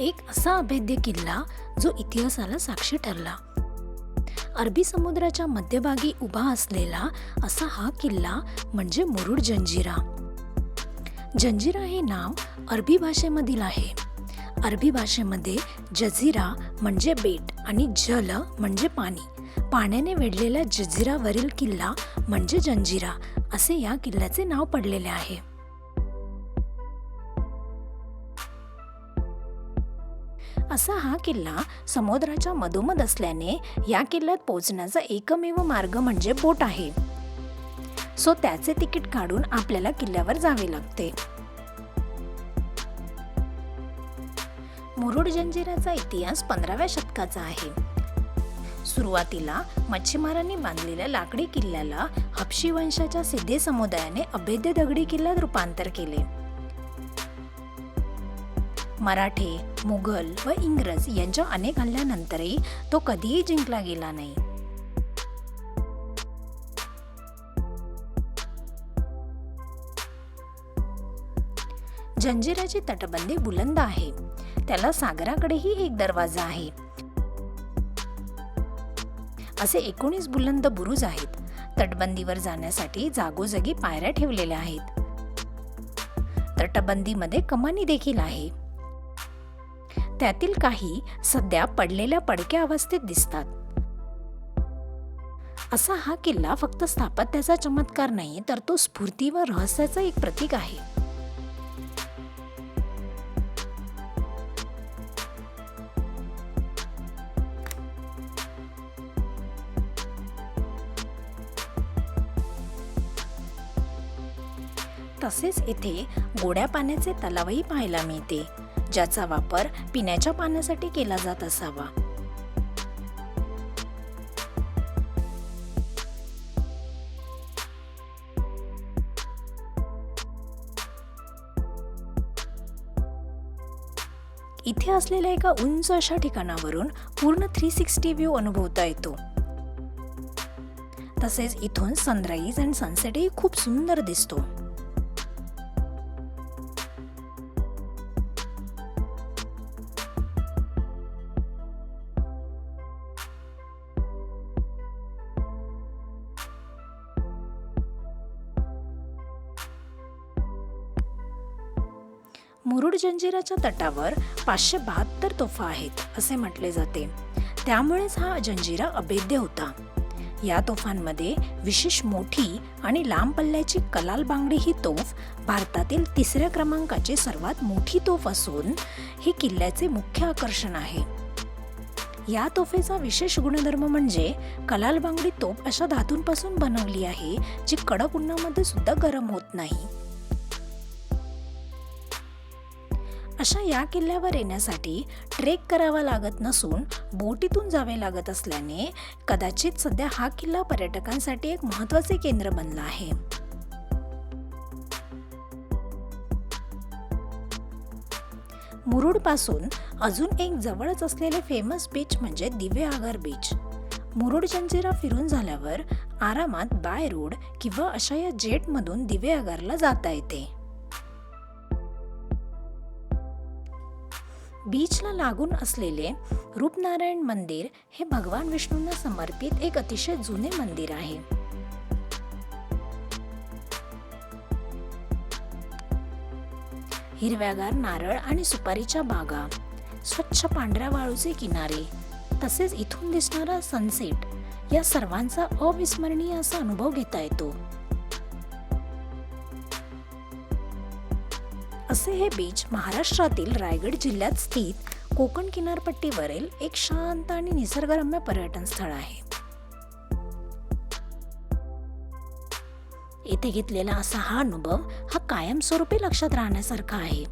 एक असा अभेद्य किल्ला जो इतिहासाला साक्षी ठरला. अरबी समुद्राच्या मध्यभागी उभा असलेला असा हा किल्ला म्हणजे मुरुड जंजिरा. जंजिरा हे नाव अरबी भाषेमधील आहे. अरबी भाषेमध्ये जझिरा म्हणजे बेट आणि जल म्हणजे पाणी. पाण्याने वेढलेल्या जझिरावरील किल्ला म्हणजे जंजिरा असे या किल्ल्याचे नाव पडलेले आहे. असा हा किल्ला समुद्राच्या मधोमध असल्याने या किल्ल्यात पोहोचण्याचा एकमेव मार्ग म्हणजे बोट आहे. सो त्याचे तिकीट काढून आपल्याला किल्ल्यावर जावे लागते. मुरुड जंजिराचा इतिहास पंधराव्या शतकाचा आहे. सुरुवातीला मच्छीमारांनी बांधलेल्या लाकडी किल्ल्याला हपशी वंशाच्या सिद्धे समुदायाने अभेद्य दगडी किल्ल्यात रूपांतर केले. मराठे मुघल व इंग्रज यांच्या अनेक हल्ल्यानंतरही तो कधीही जिंकला गेला नाही. जंजिराची तटबंदी बुलंद आहे. त्याला सागराकडेही एक दरवाजा आहे. असे एकोणीस बुलंद बुरुज आहेत. तटबंदीवर जाण्यासाठी जागोजागी पायऱ्या ठेवलेल्या आहेत. तटबंदीमध्ये कमानी देखील आहे. त्यातील काही सध्या पडलेल्या पडक्या अवस्थेत दिसतात. असा हा किल्ला फक्त स्थापत्याचा चमत्कार नाही तर तो स्फूर्ती व रहस्याचं एक प्रतीक आहे. तसेच येथे गोड्या पाण्याचे तलावही पाहायला मिळते. ज्याचा वापर पिण्याच्या पाण्यासाठी केला जात असावा. इथे असलेल्या एका उंच अशा ठिकाणावरून पूर्ण थ्री सिक्स्टी व्ह्यू अनुभवता येतो. तसेच इथून सनराईज अँड सनसेटही खूप सुंदर दिसतो. मुरुड जंजिराच्या तटावर पाचशे बहात्तर तोफा आहेत असे म्हटले जाते. त्यामुळेच हा जंजिरा अभेद्य होता. या तोफांमध्ये विशेष मोठी आणि लांब पल्ल्याची कलाल बांगडी ही तोफ भारतातील तिसऱ्या क्रमांकाची सर्वात मोठी तोफ असून ही किल्ल्याचे मुख्य आकर्षण आहे. या तोफेचा विशेष गुणधर्म म्हणजे कलाल बांगडी तोफ अशा धातूंपासून बनवली आहे जी कडक उन्हामध्ये सुद्धा गरम होत नाही. अशा या किल्ल्यावर येण्यासाठी ट्रेक करावा लागत नसून बोटीतून जावे लागत असल्याने कदाचित सध्या हा किल्ला पर्यटकांसाठी एक महत्त्वाचे केंद्र बनला आहे. मुरुडपासून अजून एक जवळच असलेले फेमस बीच म्हणजे दिवे आगार बीच मुरुड जंजिरा फिरून झाल्यावर आरामात बाय रोड किंवा अशा या जेटमधून दिवे आगारला जाता येते. बीचला लागून असलेले रूपनारायण मंदिर हे भगवान विष्णूंना समर्पित एक अतिशय जुने मंदिर आहे. हिरव्यागार नारळ आणि सुपारीच्या बागा स्वच्छ पांढऱ्या वाळूचे किनारे तसेच इथून दिसणारा सनसेट या सर्वांचा अविस्मरणीय असा अनुभव घेता येतो. असे हे बीच महाराष्ट्रातील रायगड जिल्ह्यात स्थित कोकण किनारपट्टीवरील एक शांत आणि निसर्गरम्य पर्यटन स्थळ आहे. येथे घेतलेला असा हा अनुभव हा कायमस्वरूपी लक्षात राहण्यासारखा आहे.